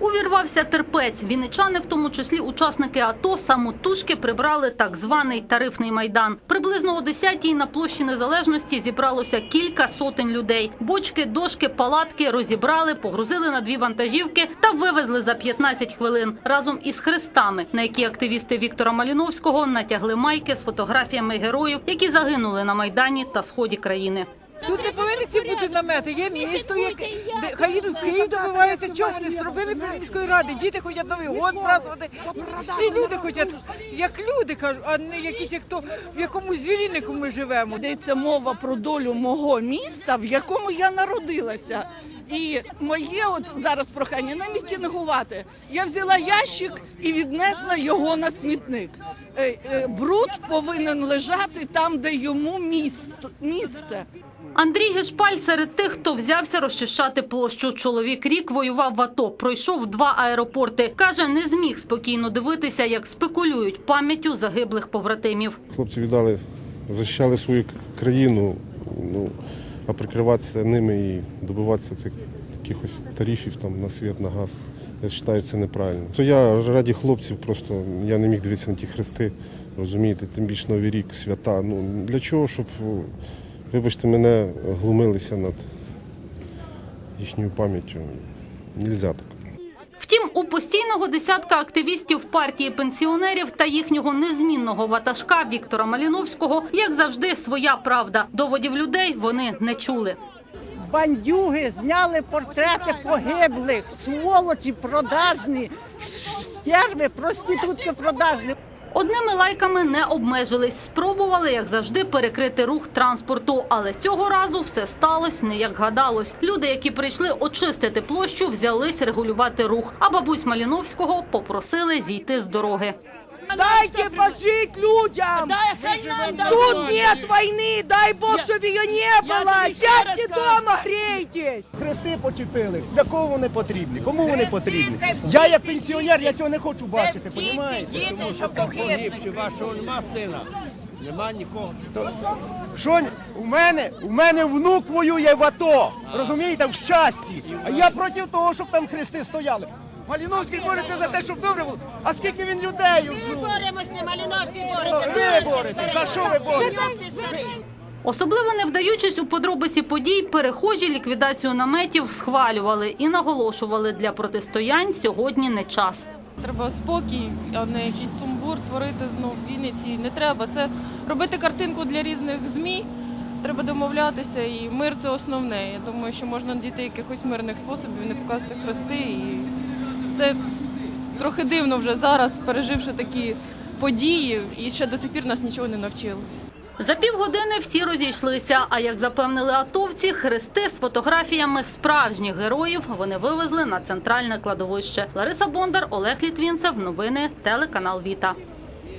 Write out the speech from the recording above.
Увірвався терпець. Вінничани, в тому числі учасники АТО, самотужки прибрали так званий тарифний майдан. Приблизно о 10-й на площі Незалежності зібралося кілька сотень людей. Бочки, дошки, палатки розібрали, погрузили на дві вантажівки та вивезли за 15 хвилин разом із хрестами, на які активісти Віктора Маліновського натягли майки з фотографіями героїв, які загинули на майдані та сході країни. Тут не повинні ці бути намети. Є місто, яке де хай їдуть в Київ добиваються. Чого вони зробили біля міської ради? Діти хочуть Новий год празднувати. Всі люди хочуть, як люди кажуть, а не якісь як то в якомусь звіріннику ми живемо. Йдеться мова про долю мого міста, в якому я народилася. І моє от зараз прохання не мітингувати. Я взяла ящик і віднесла його на смітник. Е, е, Бруд повинен лежати там, де йому місце. Андрій Гешпаль серед тих, хто взявся розчищати площу. Чоловік рік воював в АТО, пройшов два аеропорти. Каже, не зміг спокійно дивитися, як спекулюють пам'яттю загиблих побратимів. Хлопці віддали, захищали свою країну, ну, а прикриватися ними і добиватися цих якихось тарифів там, на світ, на газ. Я вважаю, це неправильно. То я раді хлопців просто я не міг дивитися на ті хрести, розумієте, тим більше Новий рік, свята. Ну, для чого, щоб, вибачте, мене глумилися над їхньою пам'яттю. Нельзя так. Втім, у постійного десятка активістів партії пенсіонерів та їхнього незмінного ватажка Віктора Маліновського, як завжди, своя правда. Доводів людей вони не чули. бандюги зняли портрети погиблих, сволочі продажні, стерви, проститутки продажні. Одними лайками не обмежились. Спробували, як завжди, перекрити рух транспорту. Але цього разу все сталося не як гадалось. Люди, які прийшли очистити площу, взялись регулювати рух. А бабусь Маліновського попросили зійти з дороги. Дайте пожить людям! Тут нет войны, дай Бог, чтобы ее не было! Сядьте дома, Грейтесь! Хрести почепили. Для кого вони потрібні? Кому вони потрібні? Я як пенсіонер, я цього не хочу бачити, розумієте? Тому що там вашого нема сина. Нема нікого. Що у мене? У мене внук воює в АТО. Розумієте, в щасті. А я проти того, щоб там хрести стояли. Маліновський бореться за те, щоб добре було. А скільки він людей Ми вжив? боремось, не Маліновський бореться. ви боретесь? За що ви боретесь? Ти старий. Особливо не вдаючись у подробиці подій, перехожі ліквідацію наметів схвалювали і наголошували для протистоянь сьогодні не час. Треба спокій, а не якийсь сумбур творити знов в Вінниці. Не треба. Це робити картинку для різних ЗМІ. Треба домовлятися, і мир це основне. Я думаю, що можна дійти якихось мирних способів, не показувати хрести. І це трохи дивно вже зараз, переживши такі події, і ще до сих пір нас нічого не навчили. За півгодини всі розійшлися. А як запевнили атовці, хрести з фотографіями справжніх героїв вони вивезли на центральне кладовище. Лариса Бондар, Олег Літвінцев. Новини телеканал Віта.